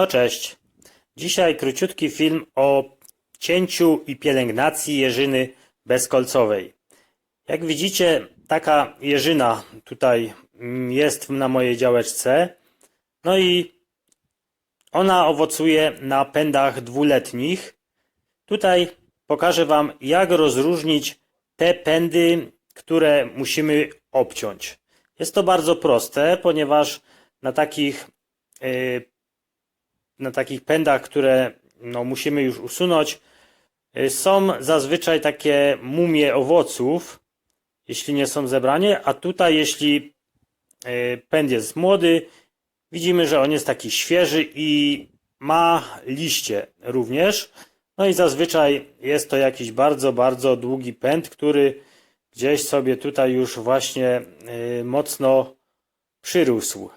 No cześć. Dzisiaj króciutki film o cięciu i pielęgnacji jeżyny bezkolcowej. Jak widzicie, taka jeżyna tutaj mm, jest na mojej działeczce. No i ona owocuje na pędach dwuletnich. Tutaj pokażę Wam, jak rozróżnić te pędy, które musimy obciąć. Jest to bardzo proste, ponieważ na takich yy, na takich pędach, które no, musimy już usunąć, y, są zazwyczaj takie mumie owoców, jeśli nie są zebranie, a tutaj jeśli y, pęd jest młody, widzimy, że on jest taki świeży i ma liście również. No i zazwyczaj jest to jakiś bardzo, bardzo długi pęd, który gdzieś sobie tutaj już właśnie y, mocno przyrósł.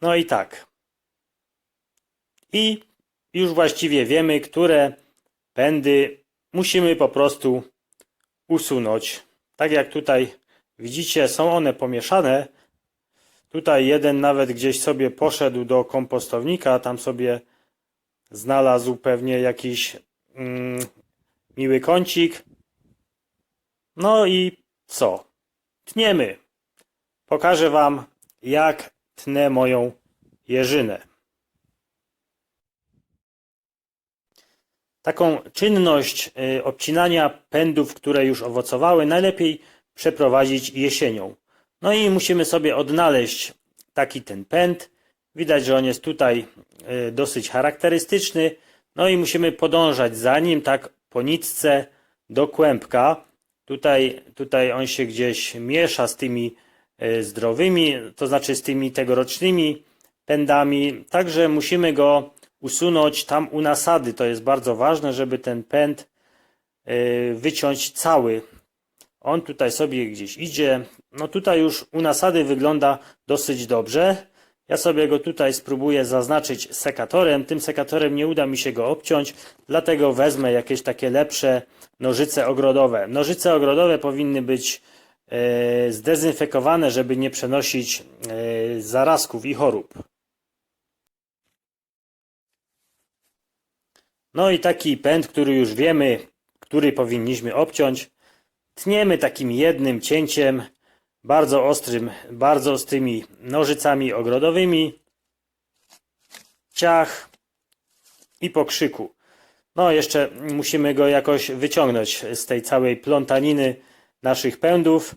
No i tak. I już właściwie wiemy, które pędy musimy po prostu usunąć. Tak jak tutaj widzicie, są one pomieszane. Tutaj jeden nawet gdzieś sobie poszedł do kompostownika, tam sobie znalazł pewnie jakiś mm, miły kącik. No i co? Tniemy. Pokażę Wam, jak tnę moją jeżynę. Taką czynność y, obcinania pędów, które już owocowały, najlepiej przeprowadzić jesienią. No i musimy sobie odnaleźć taki ten pęd. Widać, że on jest tutaj y, dosyć charakterystyczny. No i musimy podążać za nim tak po nitce do kłębka. Tutaj, tutaj on się gdzieś miesza z tymi y, zdrowymi, to znaczy z tymi tegorocznymi pędami. Także musimy go usunąć tam u nasady. To jest bardzo ważne, żeby ten pęd y, wyciąć cały. On tutaj sobie gdzieś idzie. No tutaj już u nasady wygląda dosyć dobrze. Ja sobie go tutaj spróbuję zaznaczyć sekatorem. Tym sekatorem nie uda mi się go obciąć, dlatego wezmę jakieś takie lepsze nożyce ogrodowe. Nożyce ogrodowe powinny być y, zdezynfekowane, żeby nie przenosić y, zarazków i chorób. No i taki pęd, który już wiemy, który powinniśmy obciąć, tniemy takim jednym cięciem, bardzo ostrym, bardzo ostrymi nożycami ogrodowymi, ciach i po krzyku. No jeszcze musimy go jakoś wyciągnąć z tej całej plątaniny naszych pędów,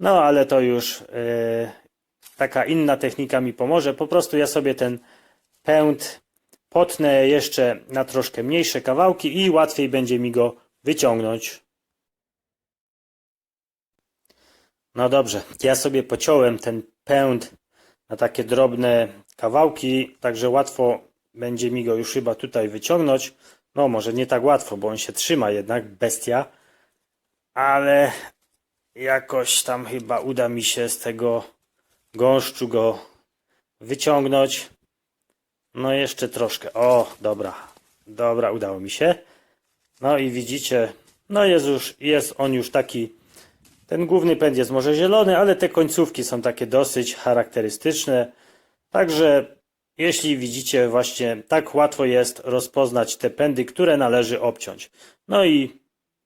no ale to już e, taka inna technika mi pomoże. Po prostu ja sobie ten pęd Potnę jeszcze na troszkę mniejsze kawałki i łatwiej będzie mi go wyciągnąć. No dobrze, ja sobie pociąłem ten pęd na takie drobne kawałki, także łatwo będzie mi go już chyba tutaj wyciągnąć. No może nie tak łatwo, bo on się trzyma jednak, bestia. Ale jakoś tam chyba uda mi się z tego gąszczu go wyciągnąć. No jeszcze troszkę. O, dobra. Dobra, udało mi się. No i widzicie, no jest już, jest on już taki, ten główny pęd jest może zielony, ale te końcówki są takie dosyć charakterystyczne. Także jeśli widzicie właśnie tak łatwo jest rozpoznać te pędy, które należy obciąć. No i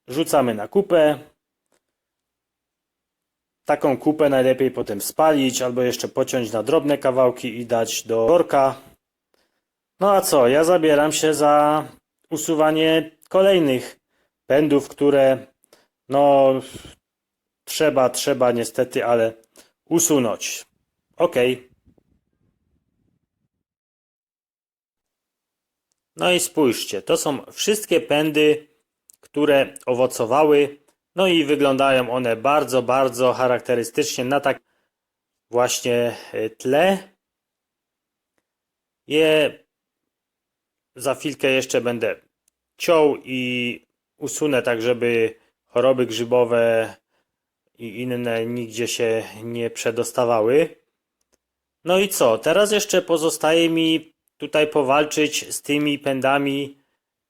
rzucamy na kupę. Taką kupę najlepiej potem spalić albo jeszcze pociąć na drobne kawałki i dać do worka. No a co, ja zabieram się za usuwanie kolejnych pędów, które no trzeba, trzeba niestety, ale usunąć. Ok. No i spójrzcie, to są wszystkie pędy, które owocowały, no i wyglądają one bardzo, bardzo charakterystycznie na tak właśnie e, tle. Je za chwilkę jeszcze będę ciął i usunę tak, żeby choroby grzybowe i inne nigdzie się nie przedostawały. No i co? Teraz jeszcze pozostaje mi tutaj powalczyć z tymi pędami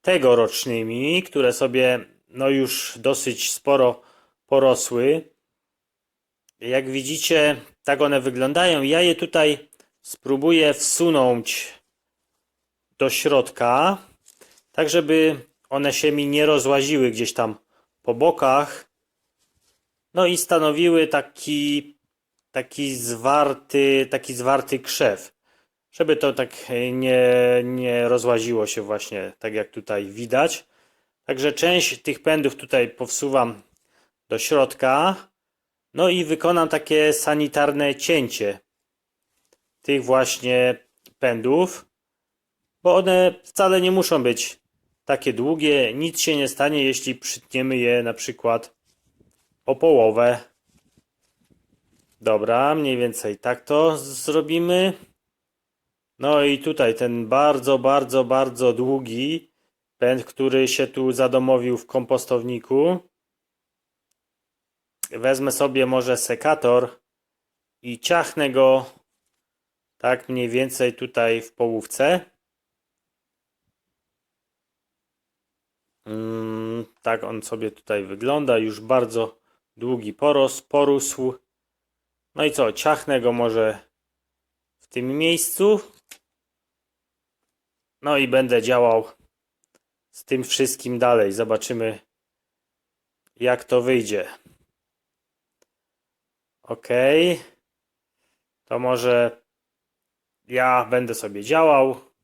tegorocznymi, które sobie no już dosyć sporo porosły. Jak widzicie, tak one wyglądają. Ja je tutaj spróbuję wsunąć do środka, tak żeby one się mi nie rozłaziły gdzieś tam po bokach. No i stanowiły taki, taki zwarty, taki zwarty krzew. Żeby to tak nie, nie rozłaziło się właśnie, tak jak tutaj widać. Także część tych pędów tutaj powsuwam do środka. No i wykonam takie sanitarne cięcie tych właśnie pędów, bo one wcale nie muszą być takie długie. Nic się nie stanie, jeśli przytniemy je na przykład o połowę. Dobra, mniej więcej tak to zrobimy. No i tutaj ten bardzo, bardzo, bardzo długi pęd, który się tu zadomowił w kompostowniku. Wezmę sobie może sekator i ciachnę go tak mniej więcej tutaj w połówce. Mm, tak on sobie tutaj wygląda. Już bardzo długi poros, porósł. No i co, ciachnę go może w tym miejscu. No i będę działał z tym wszystkim dalej. Zobaczymy, jak to wyjdzie. Ok. To może ja będę sobie działał.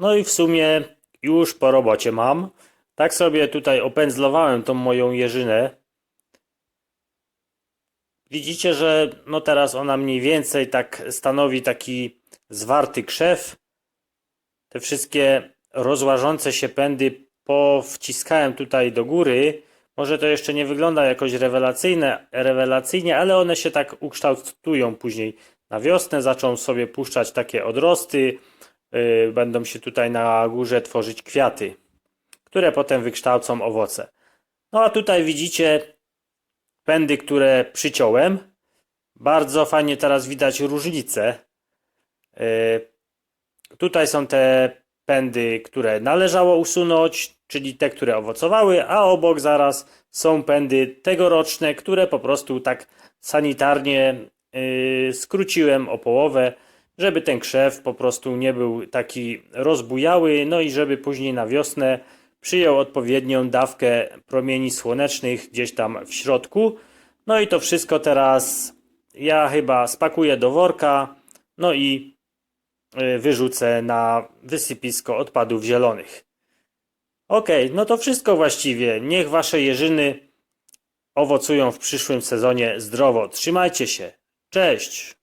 No i w sumie już po robocie mam. Tak sobie tutaj opędzlowałem tą moją jeżynę. Widzicie, że no teraz ona mniej więcej tak stanowi taki zwarty krzew. Te wszystkie rozłażące się pędy powciskałem tutaj do góry. Może to jeszcze nie wygląda jakoś rewelacyjne, rewelacyjnie, ale one się tak ukształtują później na wiosnę. Zaczną sobie puszczać takie odrosty. Yy, będą się tutaj na górze tworzyć kwiaty, które potem wykształcą owoce. No a tutaj widzicie pędy, które przyciąłem. Bardzo fajnie teraz widać różnicę. Yy, Tutaj są te pędy, które należało usunąć, czyli te, które owocowały, a obok zaraz są pędy tegoroczne, które po prostu tak sanitarnie yy, skróciłem o połowę, żeby ten krzew po prostu nie był taki rozbujały, no i żeby później na wiosnę przyjął odpowiednią dawkę promieni słonecznych gdzieś tam w środku. No i to wszystko teraz ja chyba spakuję do worka, no i y, wyrzucę na wysypisko odpadów zielonych. Okej, no to wszystko właściwie. Niech wasze jeżyny owocują w przyszłym sezonie zdrowo. Trzymajcie się. Cześć!